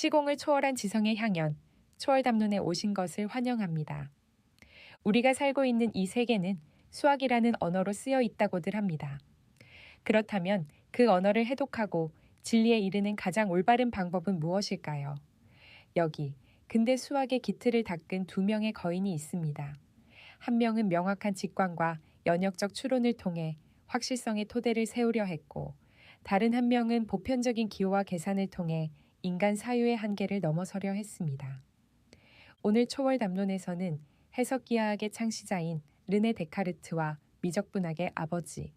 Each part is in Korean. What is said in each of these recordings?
시공을 초월한 지성의 향연, 초월담론에 오신 것을 환영합니다. 우리가 살고 있는 이 세계는 수학이라는 언어로 쓰여 있다고들 합니다. 그렇다면 그 언어를 해독하고 진리에 이르는 가장 올바른 방법은 무엇일까요? 여기 근대 수학의 기틀을 닦은 두 명의 거인이 있습니다. 한 명은 명확한 직관과 연역적 추론을 통해 확실성의 토대를 세우려 했고, 다른 한 명은 보편적인 기호와 계산을 통해 인간 사유의 한계를 넘어서려 했습니다. 오늘 초월 담론에서는 해석기하학의 창시자인 르네 데카르트와 미적분학의 아버지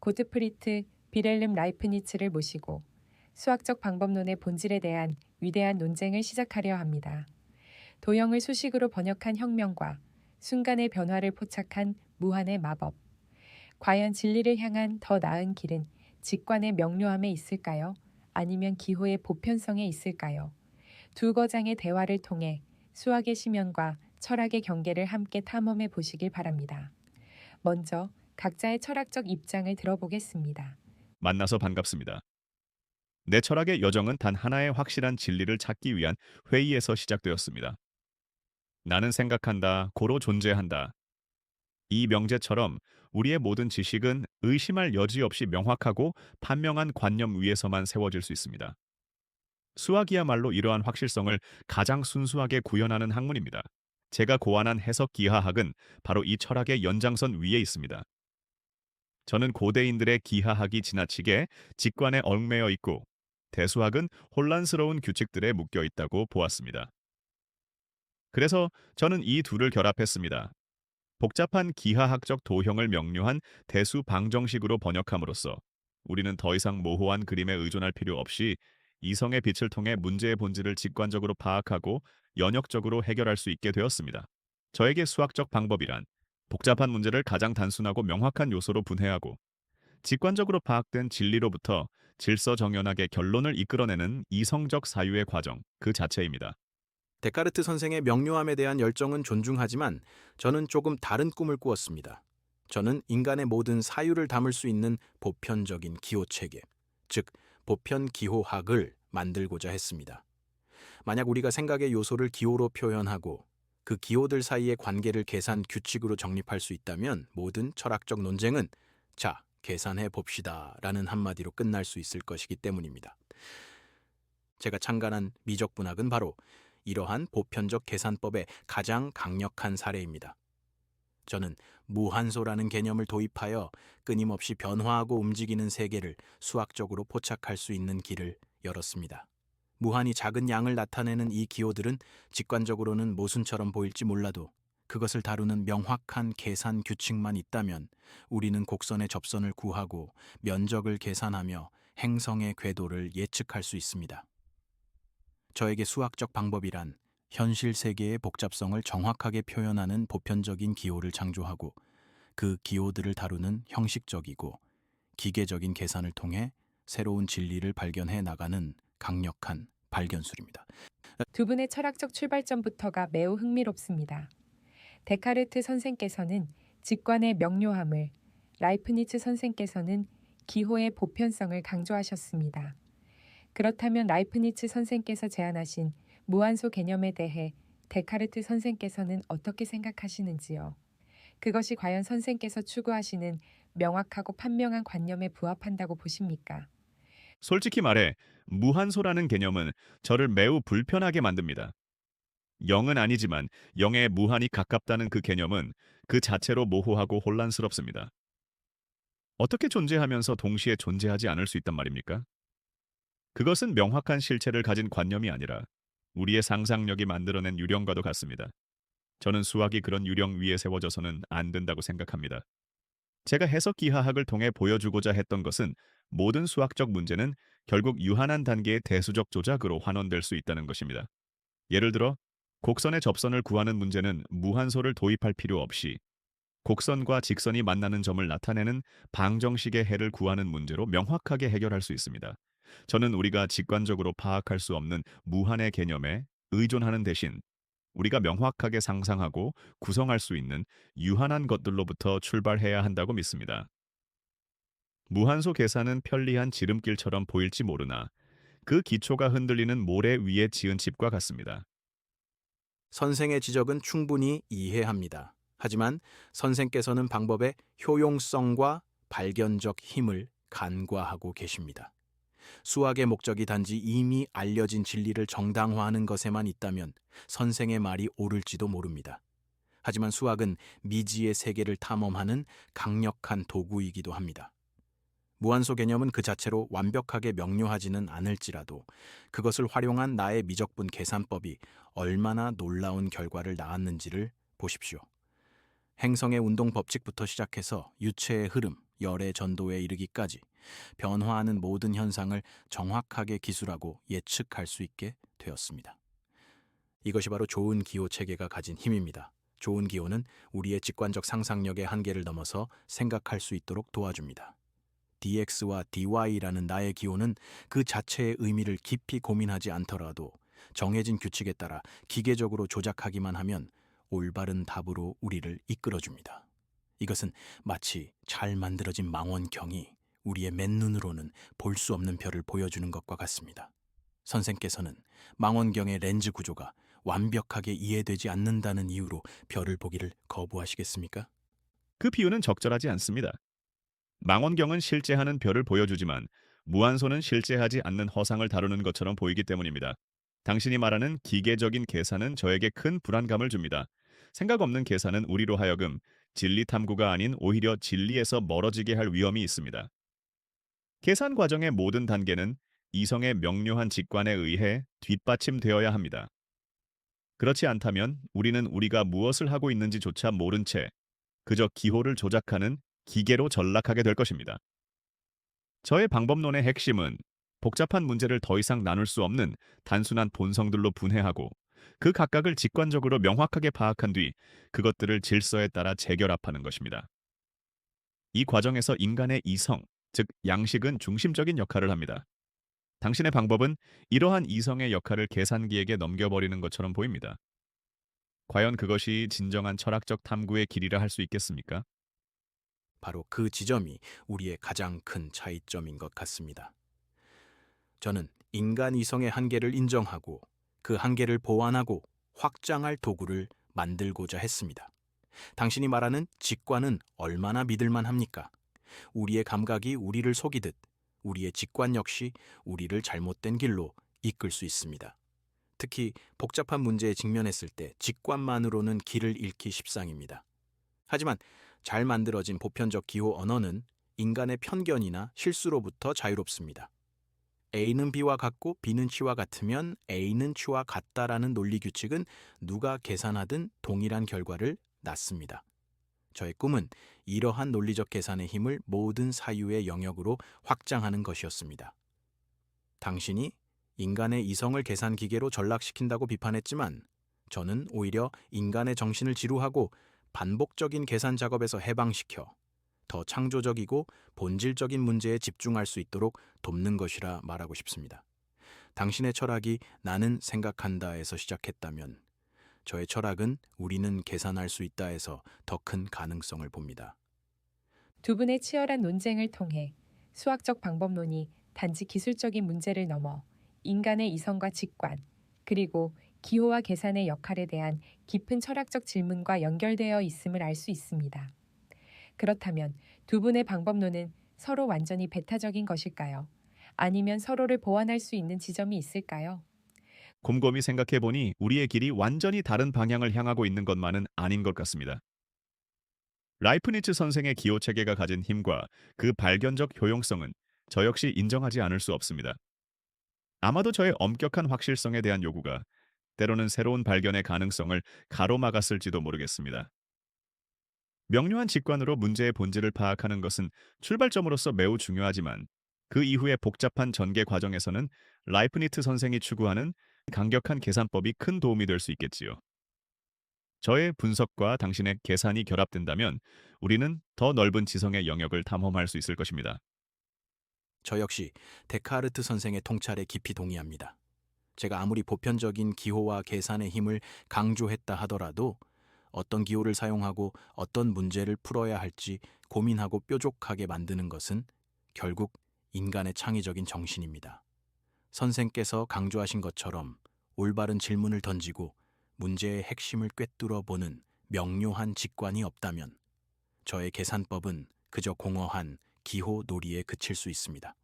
고트프리트 비렐름 라이프니츠를 모시고 수학적 방법론의 본질에 대한 위대한 논쟁을 시작하려 합니다. 도형을 수식으로 번역한 혁명과 순간의 변화를 포착한 무한의 마법. 과연 진리를 향한 더 나은 길은 직관의 명료함에 있을까요? 아니면 기호의 보편성에 있을까요? 두 거장의 대화를 통해 수학의 심연과 철학의 경계를 함께 탐험해 보시길 바랍니다. 먼저 각자의 철학적 입장을 들어보겠습니다. 만나서 반갑습니다. 내 철학의 여정은 단 하나의 확실한 진리를 찾기 위한 회의에서 시작되었습니다. 나는 생각한다, 고로 존재한다. 이 명제처럼 우리의 모든 지식은 의심할 여지 없이 명확하고 판명한 관념 위에서만 세워질 수 있습니다. 수학이야말로 이러한 확실성을 가장 순수하게 구현하는 학문입니다. 제가 고안한 해석 기하학은 바로 이 철학의 연장선 위에 있습니다. 저는 고대인들의 기하학이 지나치게 직관에 얽매여 있고 대수학은 혼란스러운 규칙들에 묶여 있다고 보았습니다. 그래서 저는 이 둘을 결합했습니다. 복잡한 기하학적 도형을 명료한 대수 방정식으로 번역함으로써 우리는 더 이상 모호한 그림에 의존할 필요 없이 이성의 빛을 통해 문제의 본질을 직관적으로 파악하고 연역적으로 해결할 수 있게 되었습니다. 저에게 수학적 방법이란 복잡한 문제를 가장 단순하고 명확한 요소로 분해하고 직관적으로 파악된 진리로부터 질서정연하게 결론을 이끌어내는 이성적 사유의 과정 그 자체입니다. 데카르트 선생의 명료함에 대한 열정은 존중하지만 저는 조금 다른 꿈을 꾸었습니다. 저는 인간의 모든 사유를 담을 수 있는 보편적인 기호 체계, 즉 보편 기호학을 만들고자 했습니다. 만약 우리가 생각의 요소를 기호로 표현하고 그 기호들 사이의 관계를 계산 규칙으로 정립할 수 있다면 모든 철학적 논쟁은 자, 계산해 봅시다 라는 한마디로 끝날 수 있을 것이기 때문입니다. 제가 창간한 미적분학은 바로 이러한 보편적 계산법의 가장 강력한 사례입니다. 저는 무한소라는 개념을 도입하여 끊임없이 변화하고 움직이는 세계를 수학적으로 포착할 수 있는 길을 열었습니다. 무한히 작은 양을 나타내는 이 기호들은 직관적으로는 모순처럼 보일지 몰라도 그것을 다루는 명확한 계산 규칙만 있다면 우리는 곡선의 접선을 구하고 면적을 계산하며 행성의 궤도를 예측할 수 있습니다. 저에게 수학적 방법이란 현실 세계의 복잡성을 정확하게 표현하는 보편적인 기호를 창조하고 그 기호들을 다루는 형식적이고 기계적인 계산을 통해 새로운 진리를 발견해 나가는 강력한 발견술입니다. 두 분의 철학적 출발점부터가 매우 흥미롭습니다. 데카르트 선생께서는 직관의 명료함을, 라이프니츠 선생께서는 기호의 보편성을 강조하셨습니다. 그렇다면 라이프니츠 선생께서 제안하신 무한소 개념에 대해 데카르트 선생께서는 어떻게 생각하시는지요? 그것이 과연 선생께서 추구하시는 명확하고 판명한 관념에 부합한다고 보십니까? 솔직히 말해 무한소라는 개념은 저를 매우 불편하게 만듭니다. 0은 아니지만 0에 무한이 가깝다는 그 개념은 그 자체로 모호하고 혼란스럽습니다. 어떻게 존재하면서 동시에 존재하지 않을 수 있단 말입니까? 그것은 명확한 실체를 가진 관념이 아니라 우리의 상상력이 만들어낸 유령과도 같습니다. 저는 수학이 그런 유령 위에 세워져서는 안 된다고 생각합니다. 제가 해석 기하학을 통해 보여주고자 했던 것은 모든 수학적 문제는 결국 유한한 단계의 대수적 조작으로 환원될 수 있다는 것입니다. 예를 들어 곡선의 접선을 구하는 문제는 무한소를 도입할 필요 없이 곡선과 직선이 만나는 점을 나타내는 방정식의 해를 구하는 문제로 명확하게 해결할 수 있습니다. 저는 우리가 직관적으로 파악할 수 없는 무한의 개념에 의존하는 대신 우리가 명확하게 상상하고 구성할 수 있는 유한한 것들로부터 출발해야 한다고 믿습니다. 무한소 계산은 편리한 지름길처럼 보일지 모르나 그 기초가 흔들리는 모래 위에 지은 집과 같습니다. 선생의 지적은 충분히 이해합니다. 하지만 선생께서는 방법의 효용성과 발견적 힘을 간과하고 계십니다. 수학의 목적이 단지 이미 알려진 진리를 정당화하는 것에만 있다면 선생의 말이 옳을지도 모릅니다. 하지만 수학은 미지의 세계를 탐험하는 강력한 도구이기도 합니다. 무한소 개념은 그 자체로 완벽하게 명료하지는 않을지라도 그것을 활용한 나의 미적분 계산법이 얼마나 놀라운 결과를 낳았는지를 보십시오. 행성의 운동 법칙부터 시작해서 유체의 흐름, 열의 전도에 이르기까지 변화하는 모든 현상을 정확하게 기술하고 예측할 수 있게 되었습니다. 이것이 바로 좋은 기호 체계가 가진 힘입니다. 좋은 기호는 우리의 직관적 상상력의 한계를 넘어서 생각할 수 있도록 도와줍니다. dx와 dy라는 나의 기호는 그 자체의 의미를 깊이 고민하지 않더라도 정해진 규칙에 따라 기계적으로 조작하기만 하면 올바른 답으로 우리를 이끌어줍니다. 이것은 마치 잘 만들어진 망원경이 우리의 맨눈으로는 볼 수 없는 별을 보여주는 것과 같습니다. 선생께서는 망원경의 렌즈 구조가 완벽하게 이해되지 않는다는 이유로 별을 보기를 거부하시겠습니까? 그 비유는 적절하지 않습니다. 망원경은 실제하는 별을 보여주지만 무한소는 실제하지 않는 허상을 다루는 것처럼 보이기 때문입니다. 당신이 말하는 기계적인 계산은 저에게 큰 불안감을 줍니다. 생각 없는 계산은 우리로 하여금 진리 탐구가 아닌 오히려 진리에서 멀어지게 할 위험이 있습니다. 계산 과정의 모든 단계는 이성의 명료한 직관에 의해 뒷받침되어야 합니다. 그렇지 않다면 우리는 우리가 무엇을 하고 있는지조차 모른 채 그저 기호를 조작하는 기계로 전락하게 될 것입니다. 저의 방법론의 핵심은 복잡한 문제를 더 이상 나눌 수 없는 단순한 본성들로 분해하고 그 각각을 직관적으로 명확하게 파악한 뒤 그것들을 질서에 따라 재결합하는 것입니다. 이 과정에서 인간의 이성, 즉 양식은 중심적인 역할을 합니다. 당신의 방법은 이러한 이성의 역할을 계산기에게 넘겨버리는 것처럼 보입니다. 과연 그것이 진정한 철학적 탐구의 길이라 할 수 있겠습니까? 바로 그 지점이 우리의 가장 큰 차이점인 것 같습니다. 저는 인간 이성의 한계를 인정하고 그 한계를 보완하고 확장할 도구를 만들고자 했습니다. 당신이 말하는 직관은 얼마나 믿을만 합니까? 우리의 감각이 우리를 속이듯 우리의 직관 역시 우리를 잘못된 길로 이끌 수 있습니다. 특히 복잡한 문제에 직면했을 때 직관만으로는 길을 잃기 십상입니다. 하지만 잘 만들어진 보편적 기호 언어는 인간의 편견이나 실수로부터 자유롭습니다. A는 B와 같고 B는 C와 같으면 A는 C와 같다라는 논리 규칙은 누가 계산하든 동일한 결과를 낳습니다. 저의 꿈은 이러한 논리적 계산의 힘을 모든 사유의 영역으로 확장하는 것이었습니다. 당신이 인간의 이성을 계산 기계로 전락시킨다고 비판했지만 저는 오히려 인간의 정신을 지루하고 반복적인 계산 작업에서 해방시켜 더 창조적이고 본질적인 문제에 집중할 수 있도록 돕는 것이라 말하고 싶습니다. 당신의 철학이 나는 생각한다에서 시작했다면 저의 철학은 우리는 계산할 수 있다에서 더 큰 가능성을 봅니다. 두 분의 치열한 논쟁을 통해 수학적 방법론이 단지 기술적인 문제를 넘어 인간의 이성과 직관, 그리고 기호와 계산의 역할에 대한 깊은 철학적 질문과 연결되어 있음을 알 수 있습니다. 그렇다면 두 분의 방법론은 서로 완전히 배타적인 것일까요? 아니면 서로를 보완할 수 있는 지점이 있을까요? 곰곰이 생각해 보니 우리의 길이 완전히 다른 방향을 향하고 있는 것만은 아닌 것 같습니다. 라이프니츠 선생의 기호 체계가 가진 힘과 그 발견적 효용성은 저 역시 인정하지 않을 수 없습니다. 아마도 저의 엄격한 확실성에 대한 요구가 때로는 새로운 발견의 가능성을 가로막았을지도 모르겠습니다. 명료한 직관으로 문제의 본질을 파악하는 것은 출발점으로서 매우 중요하지만 그 이후의 복잡한 전개 과정에서는 라이프니트 선생이 추구하는 강력한 계산법이 큰 도움이 될 수 있겠지요. 저의 분석과 당신의 계산이 결합된다면 우리는 더 넓은 지성의 영역을 탐험할 수 있을 것입니다. 저 역시 데카르트 선생의 통찰에 깊이 동의합니다. 제가 아무리 보편적인 기호와 계산의 힘을 강조했다 하더라도 어떤 기호를 사용하고 어떤 문제를 풀어야 할지 고민하고 뾰족하게 만드는 것은 결국 인간의 창의적인 정신입니다. 선생께서 강조하신 것처럼 올바른 질문을 던지고 문제의 핵심을 꿰뚫어 보는 명료한 직관이 없다면 저의 계산법은 그저 공허한 기호 놀이에 그칠 수 있습니다.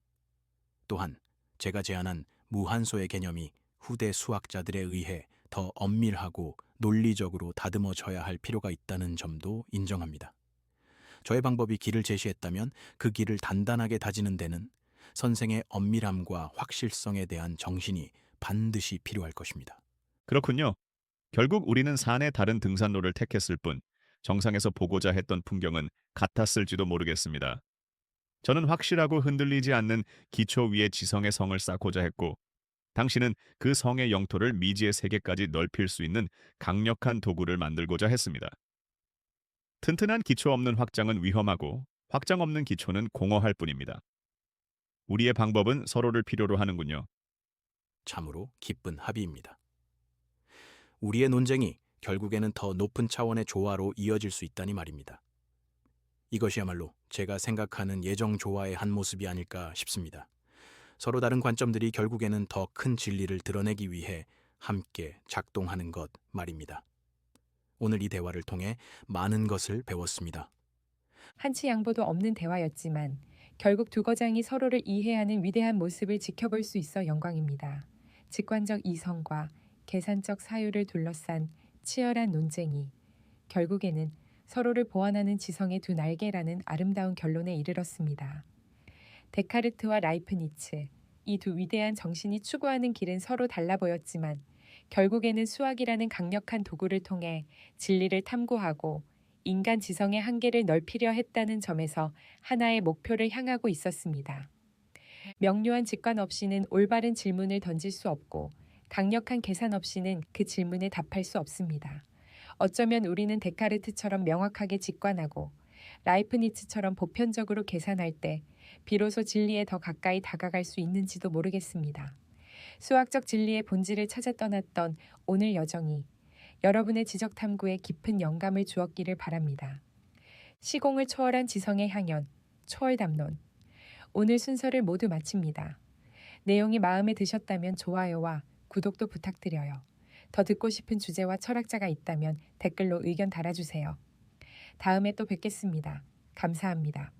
또한 제가 제안한 무한소의 개념이 후대 수학자들에 의해 더 엄밀하고 논리적으로 다듬어져야 할 필요가 있다는 점도 인정합니다. 저의 방법이 길을 제시했다면 그 길을 단단하게 다지는 데는 선생의 엄밀함과 확실성에 대한 정신이 반드시 필요할 것입니다. 그렇군요. 결국 우리는 산의 다른 등산로를 택했을 뿐 정상에서 보고자 했던 풍경은 같았을지도 모르겠습니다. 저는 확실하고 흔들리지 않는 기초 위에 지성의 성을 쌓고자 했고 당신은 그 성의 영토를 미지의 세계까지 넓힐 수 있는 강력한 도구를 만들고자 했습니다. 튼튼한 기초 없는 확장은 위험하고 확장 없는 기초는 공허할 뿐입니다. 우리의 방법은 서로를 필요로 하는군요. 참으로 기쁜 합의입니다. 우리의 논쟁이 결국에는 더 높은 차원의 조화로 이어질 수 있다니 말입니다. 이것이야말로 제가 생각하는 예정 조화의 한 모습이 아닐까 싶습니다. 서로 다른 관점들이 결국에는 더 큰 진리를 드러내기 위해 함께 작동하는 것 말입니다. 오늘 이 대화를 통해 많은 것을 배웠습니다. 한치 양보도 없는 대화였지만 결국 두 거장이 서로를 이해하는 위대한 모습을 지켜볼 수 있어 영광입니다. 직관적 이성과 계산적 사유를 둘러싼 치열한 논쟁이 결국에는 서로를 보완하는 지성의 두 날개라는 아름다운 결론에 이르렀습니다. 데카르트와 라이프니츠, 이 두 위대한 정신이 추구하는 길은 서로 달라 보였지만 결국에는 수학이라는 강력한 도구를 통해 진리를 탐구하고 인간 지성의 한계를 넓히려 했다는 점에서 하나의 목표를 향하고 있었습니다. 명료한 직관 없이는 올바른 질문을 던질 수 없고 강력한 계산 없이는 그 질문에 답할 수 없습니다. 어쩌면 우리는 데카르트처럼 명확하게 직관하고 라이프니츠처럼 보편적으로 계산할 때 비로소 진리에 더 가까이 다가갈 수 있는지도 모르겠습니다. 수학적 진리의 본질을 찾아 떠났던 오늘 여정이 여러분의 지적 탐구에 깊은 영감을 주었기를 바랍니다. 시공을 초월한 지성의 향연, 초월 담론. 오늘 순서를 모두 마칩니다. 내용이 마음에 드셨다면 좋아요와 구독도 부탁드려요. 더 듣고 싶은 주제와 철학자가 있다면 댓글로 의견 달아주세요. 다음에 또 뵙겠습니다. 감사합니다.